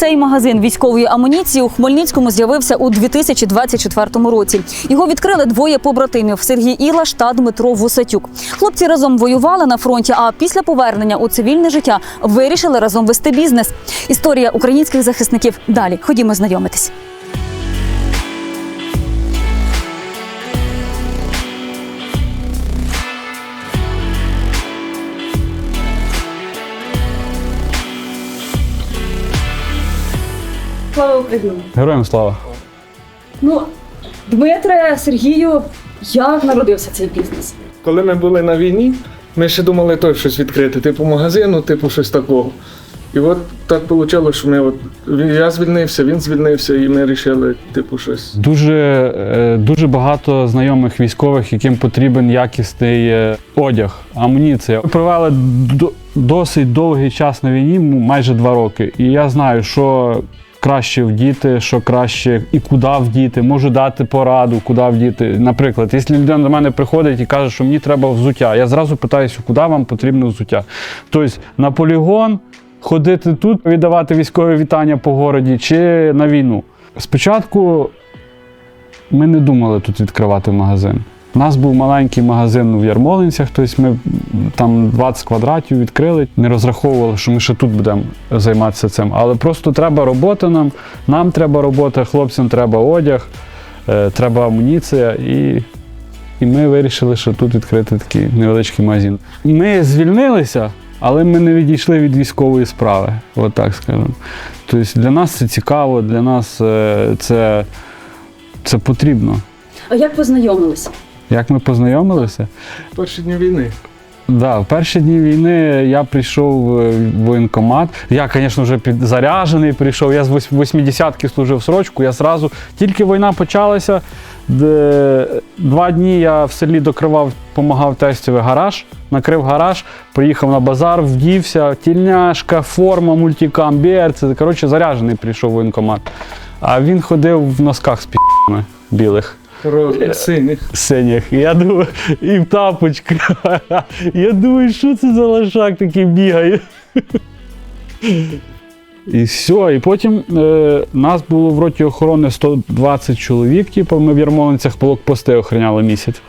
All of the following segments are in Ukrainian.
цей магазин військової амуніції у Хмельницькому з'явився у 2024 році. Його відкрили двоє побратимів Сергій Ілаш та Дмитро Вусатюк. Хлопці разом воювали на фронті, а після повернення у цивільне життя вирішили разом вести бізнес. Історія українських захисників далі. Ходімо знайомитись. Слава Героям слава. Ну, Дмитре, Сергію, як народився цей бізнес? Коли ми були на війні, ми ще думали той щось відкрити, типу магазину, типу щось такого. І от так вийшло, що ми от я звільнився, він звільнився, і ми вирішили, типу, щось. Дуже, е, дуже багато знайомих військових, яким потрібен якісний е, одяг, амуніція. Ми провели досить довгий час на війні, майже два роки. І я знаю, що краще вдіти, що краще і куди вдіти. Можу дати пораду, куди вдіти. Наприклад, якщо людина до мене приходить і каже, що мені треба взуття, я зразу питаюся, куди вам потрібно взуття. Тобто на полігон. Ходити тут, віддавати військові вітання по городі чи на війну. Спочатку ми не думали тут відкривати магазин. У нас був маленький магазин в Ярмолинцях, тобто ми там 20 квадратів відкрили, не розраховували, що ми ще тут будемо займатися цим. Але просто треба робота нам, нам треба робота, хлопцям треба одяг, е, треба амуніція і. І ми вирішили, що тут відкрити такий невеличкий магазин. Ми звільнилися, але ми не відійшли від військової справи, от так скажемо. Тобто для нас це цікаво, для нас е, це, це потрібно. А як познайомилися? Як ми познайомилися? В перші дні війни. Да, в перші дні війни я прийшов е, в воєнкомат. Я, звісно, вже підзаряджений прийшов. Я з вось- 80-ки служив срочку. Я зразу, тільки війна почалася, два дні я в селі докривав, допомагав тестовий гараж, накрив гараж, приїхав на базар, вдівся, тільняшка, форма, мультикам, берці. Коротше, заряджений прийшов в воєнкомат. А він ходив в носках з пі***ми білих Синіх. синіх. І я думаю, і в тапочках. Я думаю, що це за лошак такий бігає. І все. І потім е, нас було в роті охорони 120 чоловік, типу, ми в Ярмолинцях блокпости охороняли місяць.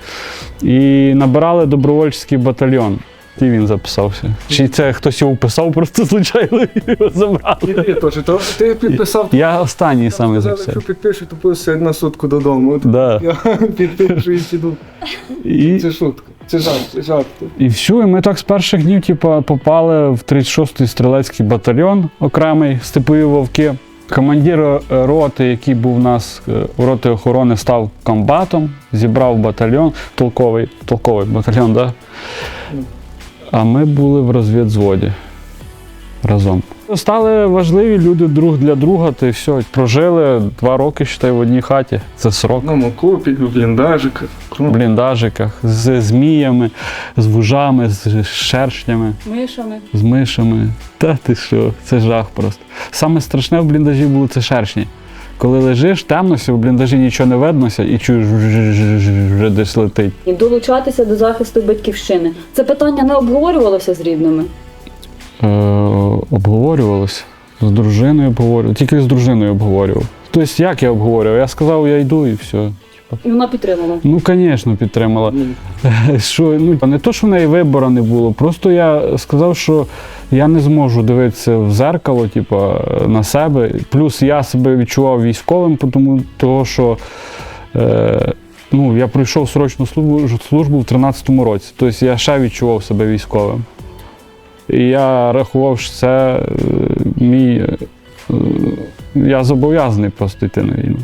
І набирали добровольчий батальйон. І він записався. Чи це хтось його вписав, просто звичайно його І ти теж. То ти підписав, Я останній саме записав. якщо підпишу, то пусть на сутку додому. От Да. Я підпишу і піду. І... Це шутка. Це жарт, це жарт. І все, і ми так з перших днів типу, попали в 36-й стрілецький батальйон окремий степові вовки. Командир е, роти, який був у нас е, у роти охорони, став комбатом, зібрав батальйон, толковий, толковий батальйон, да? А ми були в розвідзводі разом. Стали важливі люди друг для друга, та все. Прожили два роки, считай, в одній хаті. Це срок. В одному окопі, в бліндажиках. В бліндажиках з зміями, з вужами, з шершнями, Мишами. з мишами. Та ти що, це жах просто. Саме страшне в бліндажі було це шершні. Коли лежиш, темнося, в бліндажі нічого не виднося і чуєш вже десь летить. І долучатися до захисту батьківщини. Це питання не обговорювалося з рідними. Е, обговорювалося. З дружиною обговорював. Тільки з дружиною обговорював. Тобто, як я обговорював? Я сказав, я йду і все. І вона підтримала. Ну, звісно, підтримала. Що, ну, не то, що в неї вибору не було, просто я сказав, що я не зможу дивитися в зеркало, типу, на себе. Плюс я себе відчував військовим, тому того, що е, ну, я пройшов срочну службу, службу в 13-му році. Тобто я ще відчував себе військовим. І я рахував, що це е, мій. е, я зобов'язаний просто йти на війну.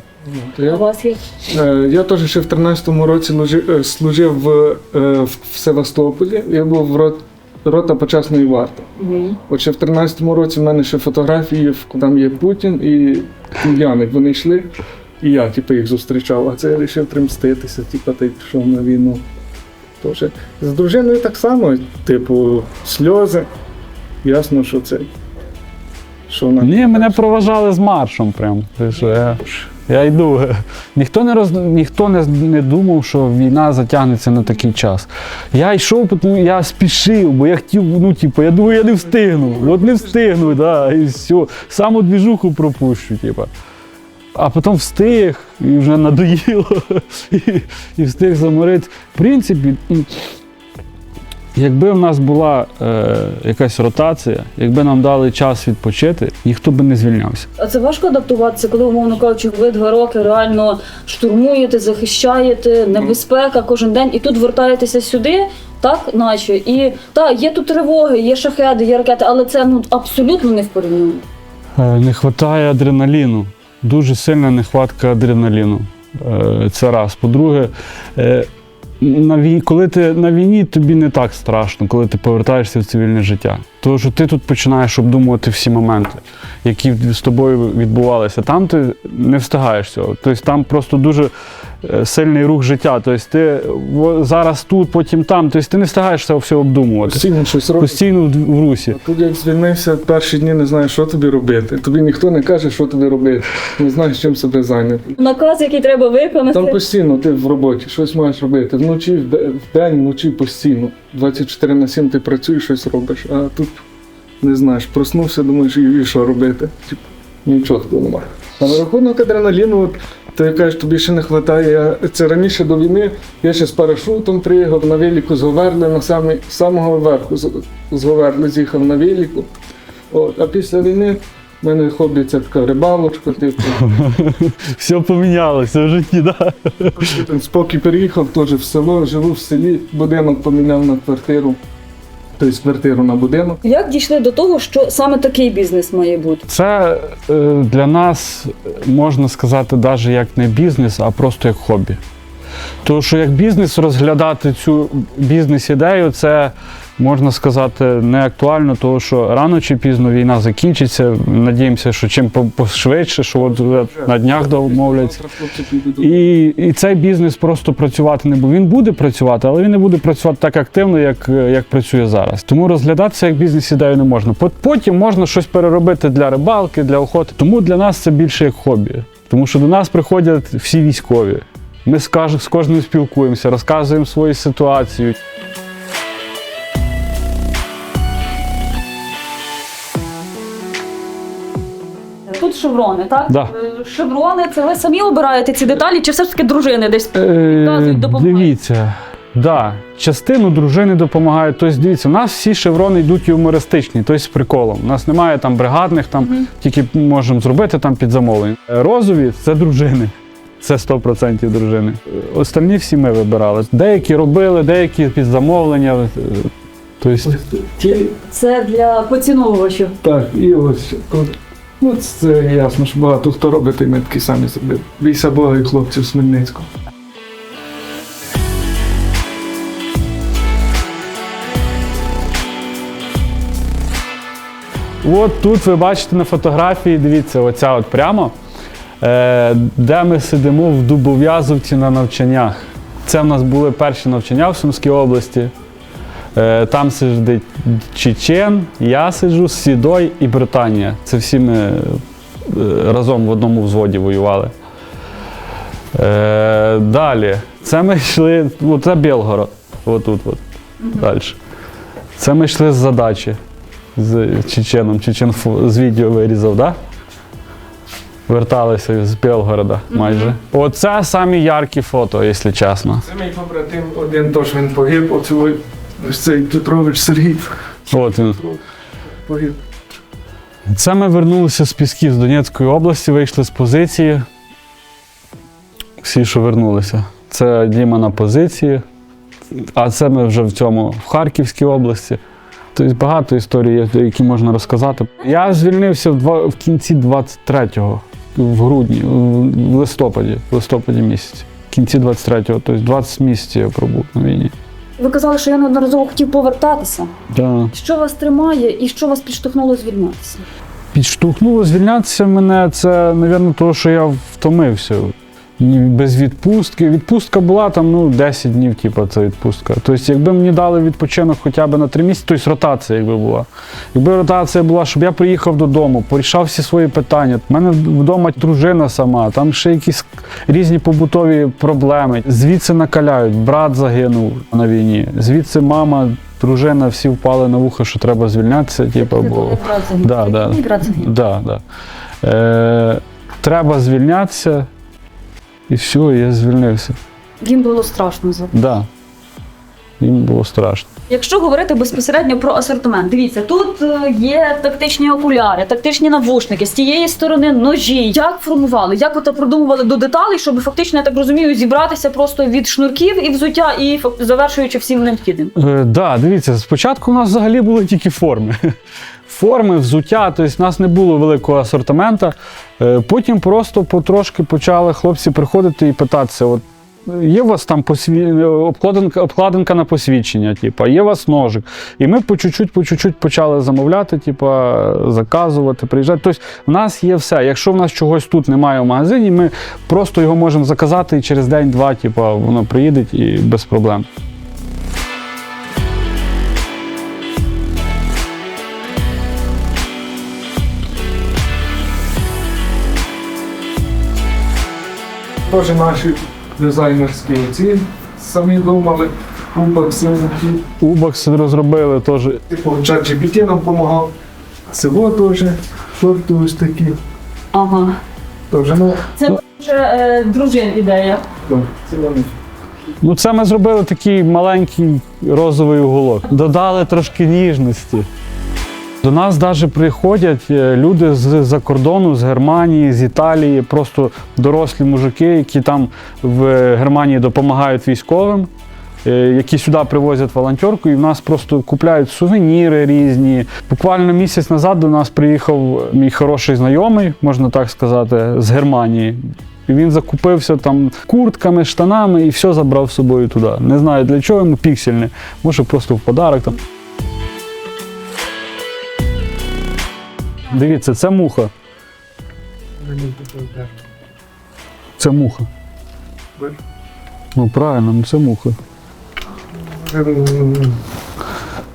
То У я, вас є е, я теж ще в 13-му році е, служив в, е, в, в Севастополі. Я був в рот, рота почесної варти. Мгм. От ще в 13-му році в мене ще фотографії, там є Путін і Яник. Вони йшли, і я типу, їх зустрічав. А це я вирішив тримститися, типу, й пішов на війну. Тож, з дружиною так само, типу, сльози. Ясно, що це. Що вона Ні, мене проважали з маршем прям. Ти що, я, я йду. Ніхто не роз... ніхто не, не думав, що війна затягнеться на такий час. Я йшов, тому я спішив, бо я хотів, ну, типу, я думаю, я не встигну. От не встигну, да, і все. Саму двіжуху пропущу, типу. А потім встиг і вже надоїло, і, і встиг заморити. В принципі, якби в нас була е, якась ротація, якби нам дали час відпочити, ніхто би не звільнявся. А це важко адаптуватися, коли, умовно кажучи, ви два роки реально штурмуєте, захищаєте, небезпека кожен день, і тут вертаєтеся сюди, так, наче. І так, є тут тривоги, є шахеди, є ракети, але це ну абсолютно не в порівнянні. Е, Не вистачає адреналіну. Дуже сильна нехватка адреналіну. Е, Це раз. По-друге, е, на війні, коли ти на війні, тобі не так страшно, коли ти повертаєшся в цивільне життя. Тому що ти тут починаєш обдумувати всі моменти, які з тобою відбувалися. Там ти не встигаєш цього. Тобто там просто дуже сильний рух життя. Тобто ти зараз тут, потім там. Тобто ти не встигаєш це все обдумувати. Постійно щось робиш. Постійно в в русі. А Тут як звільнився, перші дні не знаєш, що тобі робити. Тобі ніхто не каже, що тобі робити. Не знаєш, чим себе зайняти. Наказ, який треба виконати. Там постійно ти в роботі, щось маєш робити. Вночі, в день, вночі постійно. 24 на 7 ти працюєш, щось робиш, а тут не знаєш, проснувся, думаєш, і, що робити. Типу, нічого такого немає. А на рахунок адреналіну, от, ти кажеш, тобі ще не вистачає. Я, це раніше до війни, я ще з парашутом приїхав на велику з Говерли, на самі, з самого верху з, з Говерли з'їхав на велику. От, а після війни в мене хобі це така рибалочка, типу. Все помінялося в житті, так. Да? Спокій переїхав теж в село, живу в селі, будинок поміняв на квартиру, тобто квартиру на будинок. Як дійшли до того, що саме такий бізнес має бути? Це е, для нас е, можна сказати, навіть як не бізнес, а просто як хобі. Тому що як бізнес розглядати цю бізнес-ідею, це можна сказати не актуально, тому що рано чи пізно війна закінчиться. Надіємося, що чим по- пошвидше, що от на днях домовляться. І, і цей бізнес просто працювати не буде. Він буде працювати, але він не буде працювати так активно, як, як працює зараз. Тому розглядатися як бізнес-ідею не можна. Пот- Потім можна щось переробити для рибалки, для охоти. Тому для нас це більше як хобі. Тому що до нас приходять всі військові. Ми з кожним спілкуємося, розказуємо свою ситуацію. Тут шеврони, так? Да. Е, Шеврони, це ви самі обираєте ці деталі, чи все ж таки дружини десь Е, підказують, допомагають? Дивіться, да, частину дружини допомагають. Тобто, дивіться, у нас всі шеврони йдуть юмористичні, тобто з приколом. У нас немає там бригадних, там тільки можемо зробити там під замовлення. Е, Розові це дружини. Це 100% дружини. Е, Остальні всі ми вибирали. Деякі робили, деякі під замовлення. е, Тобто, Ті- Це для поціновувачів. Так, і ось тут. Ну, це ясно, що багато хто робить, і ми такі самі зробили. Бійся Бога і хлопців з Хмельницького. От тут ви бачите на фотографії, дивіться, оця от прямо, е, де ми сидимо в Дубов'язовці на навчаннях. Це в нас були перші навчання в Сумській області. Е, там сидить Чечен, я сиджу, Сідой і Британія. Це всі ми е, разом в одному взводі воювали. Е, далі. Це ми йшли, ну, це Білгород, отут, от, далі. Це ми йшли з задачі з Чеченом. Чечен з відео вирізав, так? Да? Верталися з Білгорода майже. Оце самі яркі фото, якщо чесно. Це мій побратим один, тож він погиб, оцей ось цей Петрович Сергій От він. погиб. Це ми вернулися з Пісків з Донецької області, вийшли з позиції. Всі, що вернулися. Це Діма на позиції. А це ми вже в цьому в Харківській області. Тобто багато історій, які можна розказати. Я звільнився в, кінці 23-го, в грудні, в листопаді, в листопаді місяці. В кінці 23-го, тобто 20 місяців я пробув на війні. Ви казали, що я неодноразово хотів повертатися. Да. Що вас тримає і що вас підштовхнуло звільнятися? Підштовхнуло звільнятися мене це, мабуть, того, що я втомився. Без відпустки. Відпустка була там ну, 10 днів, типу, це відпустка. Тобто, якби мені дали відпочинок хоча б на 3 місяці, тобто ротація якби була. Якби ротація була, щоб я приїхав додому, порішав всі свої питання. У мене вдома дружина сама, там ще якісь різні побутові проблеми. Звідси накаляють, брат загинув на війні, звідси мама. Дружина, всі впали на вухо, що треба звільнятися. Типу, бо... Да, да. Да, да. Е, треба звільнятися. І все, я звільнився. Їм було страшно за Да. Їм було страшно. Якщо говорити безпосередньо про асортимент, дивіться, тут е, є тактичні окуляри, тактичні навушники, з тієї сторони ножі. Як формували, як ви то продумували до деталей, щоб фактично, я так розумію, зібратися просто від шнурків і взуття, і завершуючи всім необхідним. Е, да, дивіться, спочатку у нас взагалі були тільки форми. Форми, взуття, тобто в нас не було великого асортимента. Е, Потім просто потрошки почали хлопці приходити і питатися: от є у вас там посві... обкладинка, обкладинка на посвідчення, типу, є у вас ножик. І ми по чуть-чуть, по чуть-чуть почали замовляти, типу, заказувати, приїжджати. Тобто в нас є все. Якщо в нас чогось тут немає в магазині, ми просто його можемо заказати і через день-два, типу, воно приїде і без проблем. Теж наші дизайнерські ці самі думали. Комплекси, Убакс розробили теж. типу ChatGPT нам допомагав. Село теж, шорти ось такі. Ага. Теж, ну, Це вже е, дружин ідея. ну, це вони. Ну, це ми зробили такий маленький розовий уголок. Додали трошки ніжності. До нас навіть приходять е, люди з-за кордону, з Германії, з Італії, просто дорослі мужики, які там в Германії допомагають військовим, е, які сюди привозять волонтерку, і в нас просто купляють сувеніри різні. Буквально місяць назад до нас приїхав мій хороший знайомий, можна так сказати, з Германії. І він закупився там куртками, штанами і все забрав з собою туди. Не знаю для чого йому піксельне, може просто в подарок там. Дивіться, це муха. Це муха. Ну правильно, ну це муха.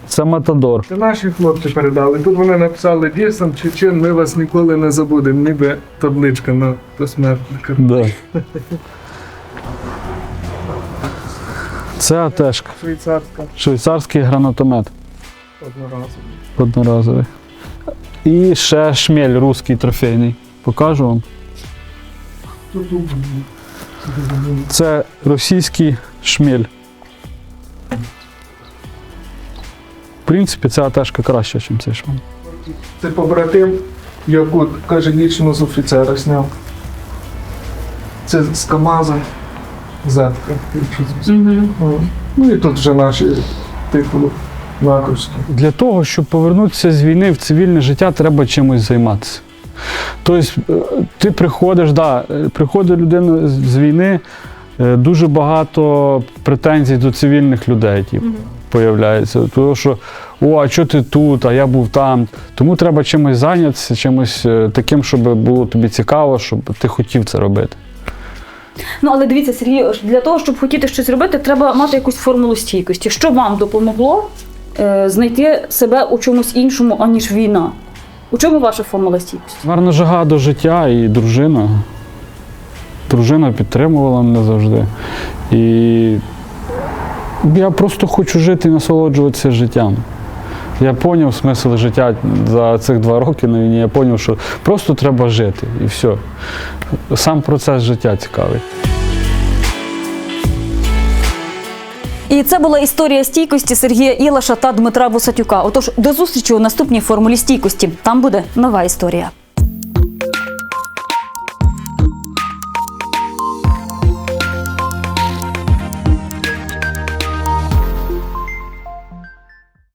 Це матадор. Це наші хлопці передали. Тут вони написали дійсно, Чечен, ми вас ніколи не забудемо, ніби табличка на посмертника. Да. Це атешка. Швейцарська Швейцарський гранатомет одноразова. одноразовий. І ще шмель руський трофейний. Покажу вам. Це російський шмель. В принципі, ця атешка краща, ніж цей шмель. Це побратим, яку, каже, дівчину з офіцера зняв. Це з КАМАЗа. Зетка. Ну і тут вже наші типу накрутки. Для того, щоб повернутися з війни в цивільне життя, треба чимось займатися. Тобто, е, ти приходиш, да, е, приходить людина з- війни, е, дуже багато претензій до цивільних людей, типу, появляється. Тому що, о, а що ти тут, а я був там. Тому треба чимось зайнятися, чимось таким, щоб було тобі цікаво, щоб ти хотів це робити. Ну але дивіться, Сергій, для того, щоб хотіти щось робити, треба мати якусь формулу стійкості. Що вам допомогло знайти себе у чомусь іншому, аніж війна? У чому ваша формула стійкості? Гарна жага до життя і дружина. Дружина підтримувала мене завжди. І я просто хочу жити і насолоджуватися життям. Я зрозумів смисл життя за цих два роки на війні. Я зрозумів, що просто треба жити і все. Сам процес життя цікавий. І це була історія стійкості Сергія Ілаша та Дмитра Вусатюка. Отож, до зустрічі у наступній формулі стійкості. Там буде нова історія.